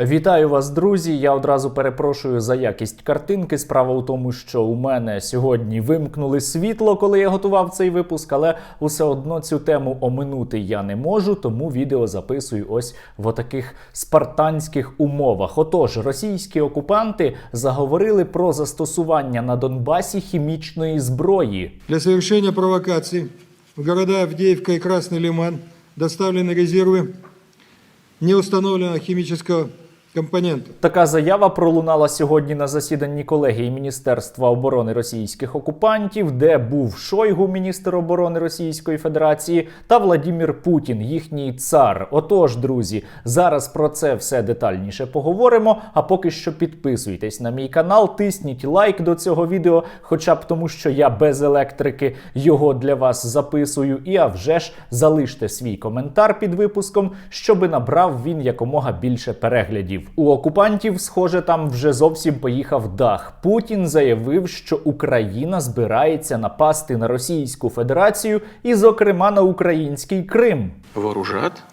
Вітаю вас, друзі. Я одразу перепрошую за якість картинки. Справа у тому, що у мене сьогодні вимкнули світло, коли я готував цей випуск, але усе одно цю тему оминути я не можу, тому відео записую ось в таких спартанських умовах. Отож, російські окупанти заговорили про застосування на Донбасі хімічної зброї. Для совершения провокаций в города Авдеевка и Красный Лиман доставлены резервы неустановленного химического компонента. Така заява пролунала сьогодні на засіданні колегії Міністерства оборони російських окупантів, де був Шойгу, міністр оборони Російської Федерації, та Владімір Путін, їхній цар. Отож, друзі, зараз про це все детальніше поговоримо. А поки що підписуйтесь на мій канал, тисніть лайк до цього відео, хоча б тому, що я без електрики його для вас записую. І а вже ж залиште свій коментар під випуском, щоби набрав він якомога більше переглядів. У окупантів, схоже, там вже зовсім поїхав дах. Путін заявив, що Україна збирається напасти на Російську Федерацію і, зокрема, на український Крим. вооружат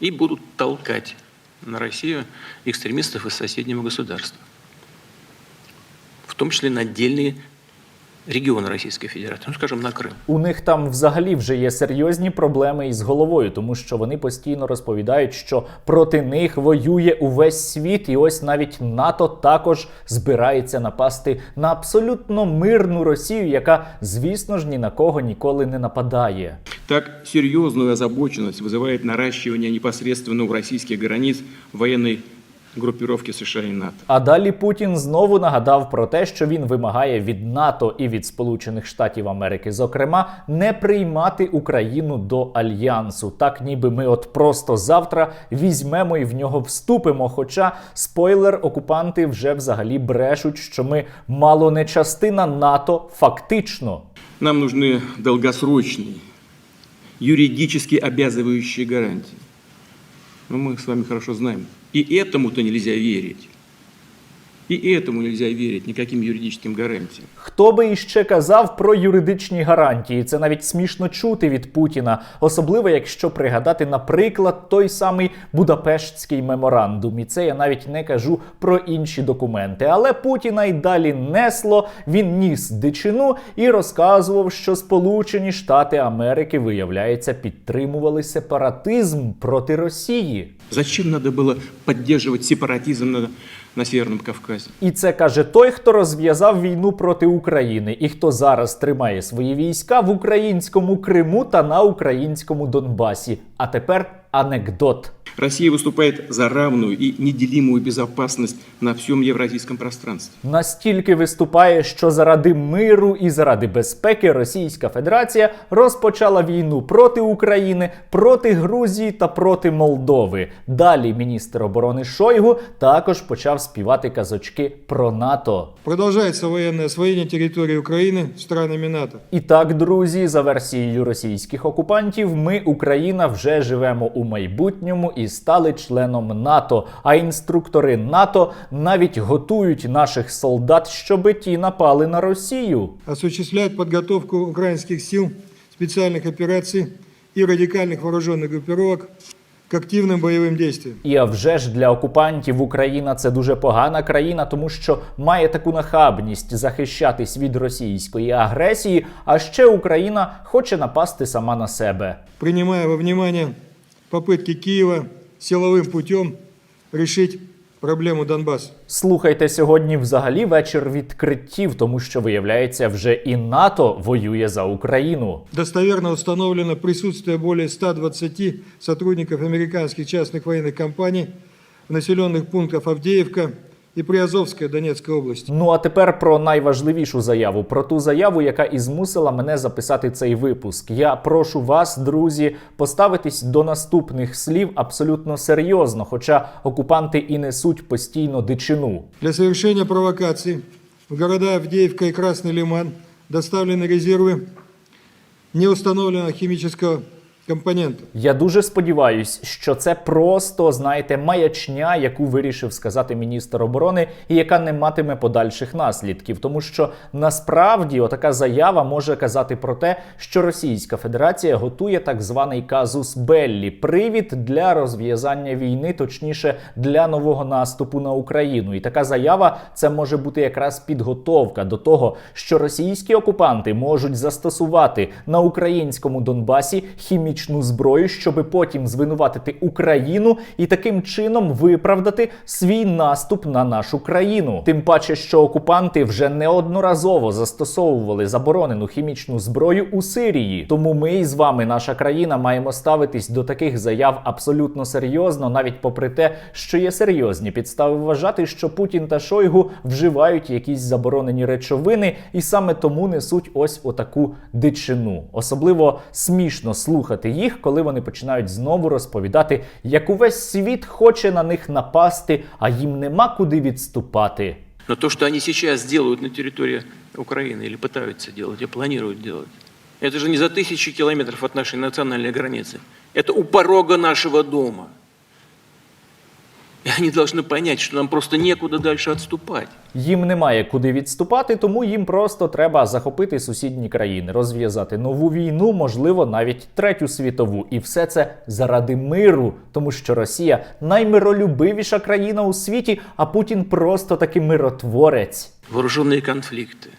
и будут толкать на Россию экстремистов из соседнего государства. В том числе на отдельные регионы Российской Федерации, ну, скажем, на Крым. У них там взагалі вже є серйозні проблеми із головою, тому що вони постійно розповідають, що проти них воює увесь світ, і ось навіть НАТО також збирається напасти на абсолютно мирну Росію, яка, звісно ж, ні на кого ніколи не нападає. Так серьезную озабоченность вызывает наращивание непосредственно у российских границ военной группировки США и НАТО. А далі Путін знову нагадав про те, що він вимагає від НАТО і від Сполучених Штатів Америки, зокрема, не приймати Україну до альянсу. Так, ніби ми от просто завтра візьмемо і в нього вступимо. Хоча спойлер, окупанти вже взагалі брешуть, що ми мало не частина НАТО, фактично. Нам нужны долгосрочные, юридически обязывающие гарантии. Но мы с вами хорошо знаем. И этому-то нельзя верить. И этому нельзя верить никаким юридическим гарантиям. Хто би іще казав про юридичні гарантії? Це навіть смішно чути від Путіна, особливо якщо пригадати, наприклад, той самий Будапештський меморандум. І це я навіть не кажу про інші документи. Але Путіна й далі несло. Він ніс дичину і розказував, що Сполучені Штати Америки, виявляється, підтримували сепаратизм проти Росії. Зачем надо было поддерживать сепаратизм на, на Северном Кавказе? І це каже той, хто розв'язав війну проти України, і хто зараз тримає свої війська в українському Криму та на українському Донбасі. А тепер анекдот. Россия выступает за равную и неделимую безопасность на всем евразийском пространстве. Настільки виступає, що заради миру і заради безпеки Російська Федерація розпочала війну проти України, проти Грузії та проти Молдови. Далі міністр оборони Шойгу також почав співати казочки про НАТО. Продолжается военное освоение территории Украины странами НАТО. І так, друзі, за версією російських окупантів, ми, Україна, вже живемо у майбутньому і стали членом НАТО. А інструктори НАТО навіть готують наших солдат, щоби ті напали на Росію. Осуществляют подготовку украинских сил, специальных операций и радикальных вооруженных группировок к активным боевым действиям. І а вже ж для окупантів Україна це дуже погана країна, тому що має таку нахабність захищатись від російської агресії. А ще Україна хоче напасти сама на себе. принимая во внимание попытки Киева силовым путем решить проблему Донбасса. Слухайте сьогодні взагалі вечір відкриттів, тому що виявляється, вже і НАТО воює за Україну. Достоверно установлено присутствие более 120 сотрудников американских частных военных компаний в населенных пунктах Авдеевка и Приазовская Донецкой области. Ну а тепер про найважливішу заяву, про ту заяву, яка і змусила мене записати цей випуск. Я прошу вас, друзі, поставитись до наступних слів абсолютно серйозно, хоча окупанти і несуть постійно дичину. Для совершения провокаций в города Авдеевка и Красный Лиман доставлены резервы неустановленного химического компонентов. Я дуже сподіваюсь, що це просто, знаєте, маячня, яку вирішив сказати міністр оборони, і яка не матиме подальших наслідків, тому що насправді отака заява може казати про те, що Російська Федерація готує так званий казус Беллі, привід для розв'язання війни, точніше для нового наступу на Україну. І така заява це може бути якраз підготовка до того, що російські окупанти можуть застосувати на українському Донбасі хімічну зброю, щоби потім звинуватити Україну і таким чином виправдати свій наступ на нашу країну. Тим паче, що окупанти вже неодноразово застосовували заборонену хімічну зброю у Сирії. Тому ми із вами, наша країна, маємо ставитись до таких заяв абсолютно серйозно, навіть попри те, що є серйозні підстави вважати, що Путін та Шойгу вживають якісь заборонені речовини, і саме тому несуть ось отаку дичину. Особливо смішно слухати їх, коли вони починають знову розповідати, як увесь світ хоче на них напасти, а їм нема куди відступати. Но то, что они сейчас делают на территории Украины или пытаются делать, и планируют делать, это же не за тысячи километров от нашей национальной границы. Это у порога нашего дома. И они должны понять, что нам просто некуда дальше отступать. Їм немає куди відступати, тому їм просто треба захопити сусідні країни, розв'язати нову війну, можливо, навіть третю світову. І все це заради миру, тому що Росія наймиролюбивіша країна у світі, а Путін просто таки миротворець. Вооруженные конфликты,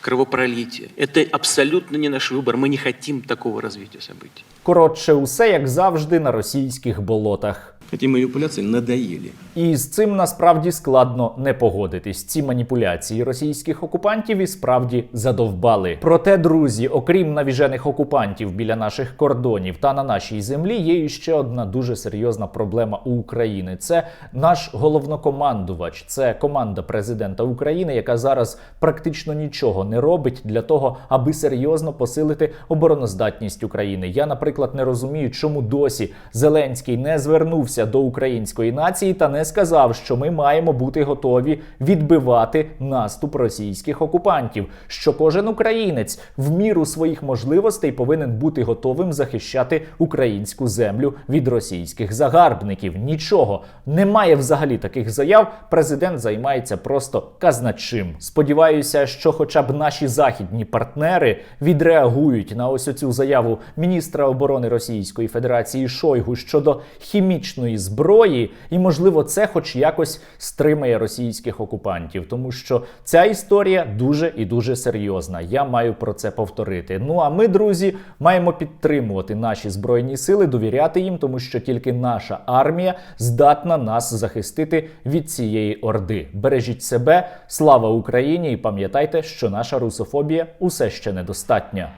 кровопролитие – это абсолютно не наш выбор. Мы не хотим такого развития событий. Коротше, усе як завжди на російських болотах. Эти манипуляции надоели. І з цим насправді складно не погодитись. Ці маніпуляції російських окупантів і справді задовбали. Проте, друзі, окрім навіжених окупантів біля наших кордонів та на нашій землі, є іще одна дуже серйозна проблема у України. Це наш головнокомандувач, це команда президента України, яка зараз практично нічого не робить для того, аби серйозно посилити обороноздатність України. Я, наприклад, не розумію, чому досі Зеленський не звернувся до української нації та не сказав, що ми маємо бути готові відбивати наступ російських окупантів. Що кожен українець в міру своїх можливостей повинен бути готовим захищати українську землю від російських загарбників. Нічого немає взагалі таких заяв. Президент займається просто казначим. Сподіваюся, що, хоча б наші західні партнери відреагують на ось оцю заяву міністра оборони Російської Федерації Шойгу щодо хімічної зброї, і можливо це хоч якось стримає російських окупантів, тому що ця історія дуже і дуже серйозна. Я маю про це повторити. Ну а ми, друзі, маємо підтримувати наші збройні сили, довіряти їм, тому що тільки наша армія здатна нас захистити від цієї орди. Бережіть себе, слава Україні, і пам'ятайте, що наша русофобія усе ще недостатня.